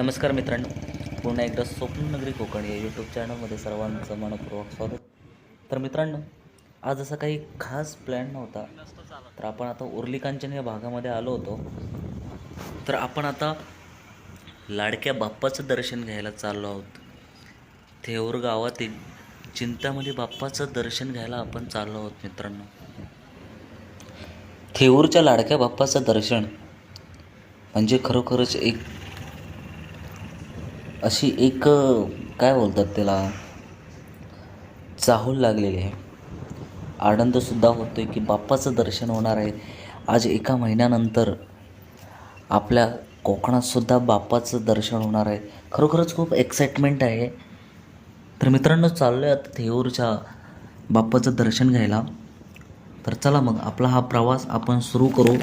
नमस्कार मित्रांनो पुन्हा एकदा स्वप्ननगरी कोकण या यूट्यूब चॅनलमध्ये सर्वांचं मनपूर्वक स्वागत. तर मित्रांनो आज असा काही खास प्लॅन नव्हता. तर आपण आता उर्ली कांचन या भागामध्ये आलो होतो. तर आपण आता लाडक्या बाप्पाचं दर्शन घ्यायला चाललो आहोत. थेऊर गावातील चिंतामणी बाप्पाचं दर्शन घ्यायला आपण चाललो आहोत मित्रांनो. थेऊरच्या लाडक्या बाप्पाचं दर्शन म्हणजे खरोखरच एक अशी एक काय बोलतात त्याला? चाहूल लागलेली आहे. आनंदसुद्धा होतोय की बाप्पाचं दर्शन होणार आहे. आज एका महिन्यानंतर आपल्या कोकणातसुद्धा बाप्पाचं दर्शन होणार आहे. खरोखरच खूप एक्साइटमेंट आहे. तर मित्रांनो चाललो आहे आता थेऊरच्या बाप्पाचं दर्शन घ्यायला. तर चला मग आपला हा प्रवास आपण सुरू करू.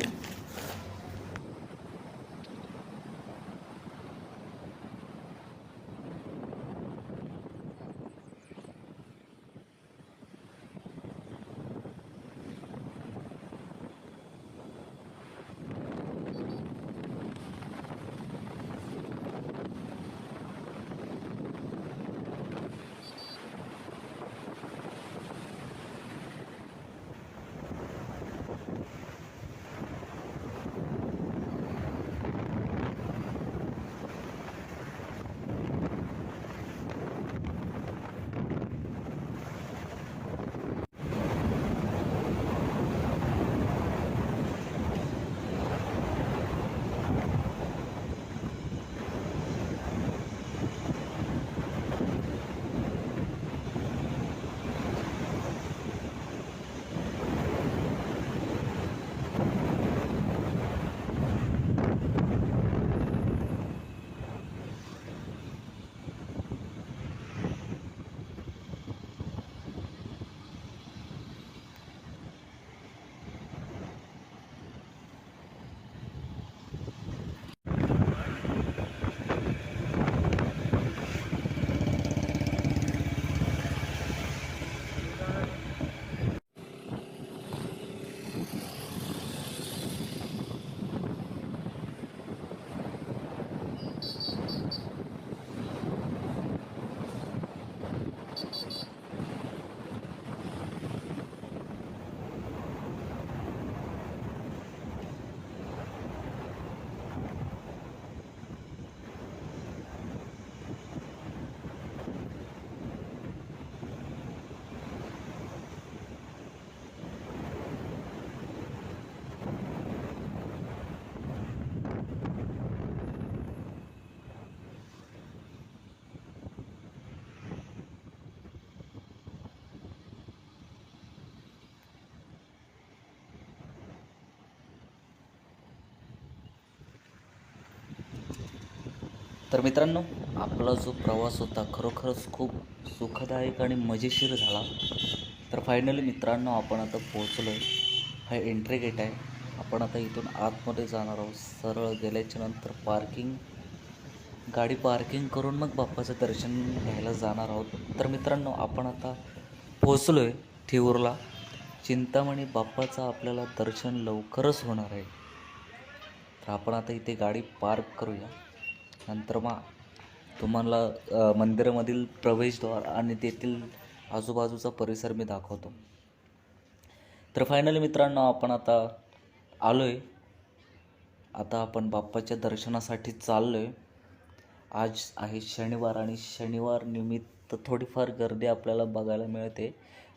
तर मित्रांनो आपला जो प्रवास होता खरोखरच खूप सुखदायक आणि मजेशीर झाला. तर फायनली मित्रांनो आपण आता पोहोचलो आहे हा एंट्री गेट आहे. आपण आता इथून आतमध्ये जाणार आहोत. सरळ गेल्याच्यानंतर पार्किंग गाडी पार्किंग करून मग बाप्पाचं दर्शन घ्यायला जाणार आहोत. तर मित्रांनो आपण आता पोहोचलो आहे थिऊरला चिंतामणी बाप्पाचं आपल्याला दर्शन लवकरच होणार आहे. तर आपण आता इथे गाडी पार्क करूया. नंतर मग तुम्हाला मंदिरामधील प्रवेशद्वार आणि तेथील आजूबाजूचा परिसर मी दाखवतो. तर फायनली मित्रांनो आपण आता आलो आहे आता आपण बाप्पाच्या दर्शनासाठी चाललो आहे आज आहे शनिवार आणि शनिवार निमित्त थोडीफार गर्दी आपल्याला बघायला मिळते.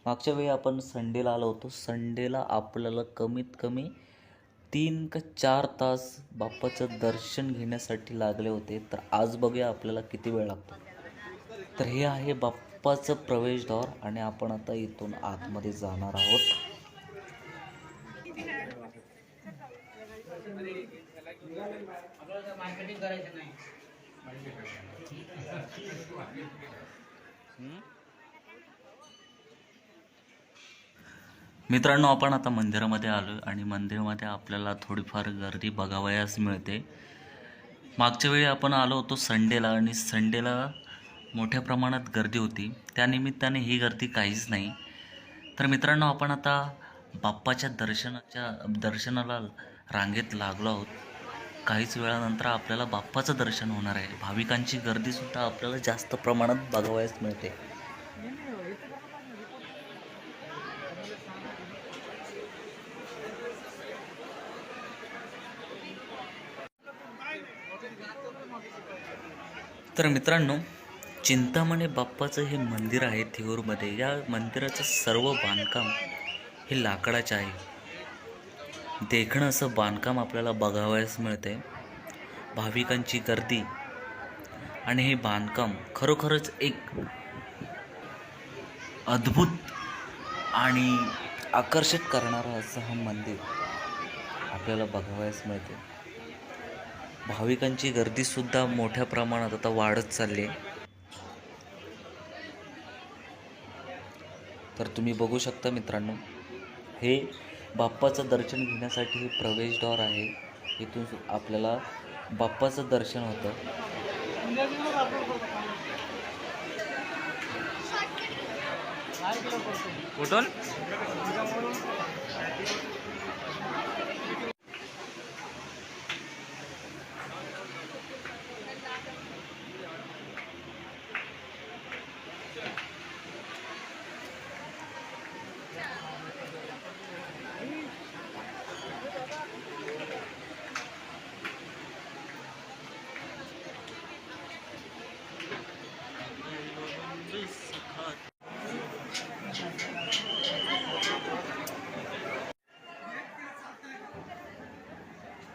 मागच्या वेळी आपण संडेला आलो होतो. संडेला आपल्याला कमीत कमी तीन का चार तास बाप्पाचं दर्शन घेण्यासाठी लागले होते. तर आज बघूया आपल्याला किती वेळ लागतो. तर हे आहे बाप्पाचं प्रवेशद्वार आणि आपण आता इथून आतमध्ये जाणार आहोत. मित्रांनो आपण आता मंदिरामध्ये आलो आणि मंदिरामध्ये आपल्याला थोडीफार गर्दी बघावयास मिळते. मागच्या वेळी आपण आलो होतो संडेला आणि संडेला मोठ्या प्रमाणात गर्दी होती. त्यानिमित्ताने ही गर्दी काहीच नाही. तर मित्रांनो आपण आता बाप्पाच्या दर्शनाच्या दर्शनाला रांगेत लागलो आहोत. काहीच वेळानंतर आपल्याला बाप्पाचं दर्शन होणार आहे. भाविकांची गर्दीसुद्धा आपल्याला जास्त प्रमाणात बघावयास मिळते. तर मित्रांनो चिंतामणी बाप्पाचं हे मंदिर आहे थिऊरमध्ये या मंदिराचं सर्व बांधकाम हे लाकडाचे आहे. देखणं असं बांधकाम आपल्याला बघावयास मिळते भाविकांची गर्दी आणि हे बांधकाम खरोखरच एक अद्भुत आणि आकर्षित करणारं असं हा मंदिर आपल्याला बघावयास मिळते भाविकांची गर्दीसुद्धा मोठ्या प्रमाणात आता वाढत चालली आहे. तर तुम्ही बघू शकता मित्रांनो हे बाप्पाचं दर्शन घेण्यासाठी हे प्रवेशद्वार आहे. इथून आपल्याला बाप्पाचं दर्शन होतं. कुठून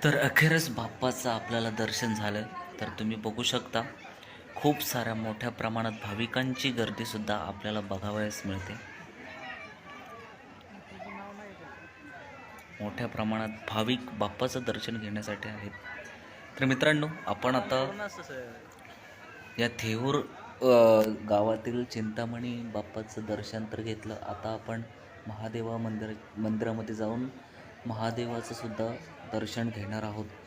तर अखेरच बाप्पाचं आपल्याला दर्शन झालं. तर तुम्ही बघू शकता खूप साऱ्या मोठ्या प्रमाणात भाविकांची गर्दीसुद्धा आपल्याला बघावयास मिळते. मोठ्या प्रमाणात भाविक बाप्पाचं दर्शन घेण्यासाठी आहेत. तर मित्रांनो आपण आता या थेऊर गावातील चिंतामणी बाप्पाचं दर्शन तर घेतलं. आता आपण महादेवा मंदिर मंदिरामध्ये जाऊन महादेवाचं सुद्धा दर्शन घेणार आहोत.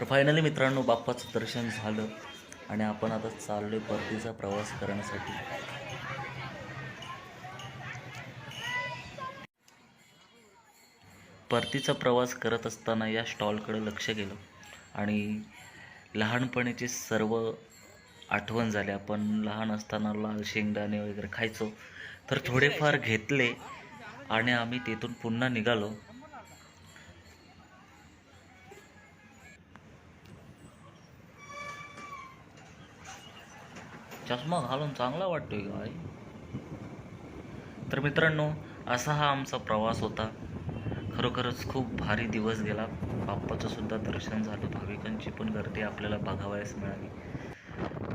तर फायनली मित्रांनो बाप्पाचं दर्शन झालं आणि आपण आता चाललोय परतीचा प्रवास करण्यासाठी. परतीचा प्रवास करत असताना या स्टॉलकडे लक्ष गेलं आणि लहानपणीची सर्व आठवण झाली. आपण लहान असताना लाल शेंगदाणे वगैरे खायचो तर थोडेफार घेतले आणि आम्ही तिथून पुन्हा निघालो. चष्मा घालून चांगला वाटतोय काय तर मित्रांनो असा हा आमचा प्रवास होता. खरोखरच खूप भारी दिवस गेला. बाप्पाचं सुद्धा दर्शन झालं. भाविकांची पण गर्दी आपल्याला बघावयास मिळाली.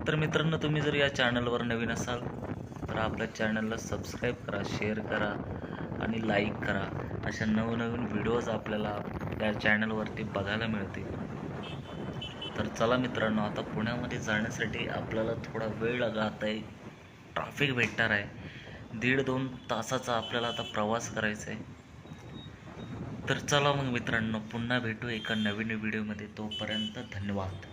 तर मित्रांनो तुम्ही जर या चॅनलवर नवीन असाल तर आपल्या चॅनलला सबस्क्राईब करा शेअर करा आणि लाईक करा. अशा नवनवीन व्हिडिओज आपल्याला या चॅनलवरती बघायला मिळतील. तर चला मित्रांनो आता पुण्यामध्ये जाण्यासाठी आपल्याला थोडा वेळ लागत आहे ट्रॅफिक भेटणार आहे. दीड दोन तासाचा आपल्याला आता प्रवास करायचा आहे. तर चला मग मित्रांनो पुन्हा भेटू एका नवीन व्हिडिओमध्ये तोपर्यंत धन्यवाद.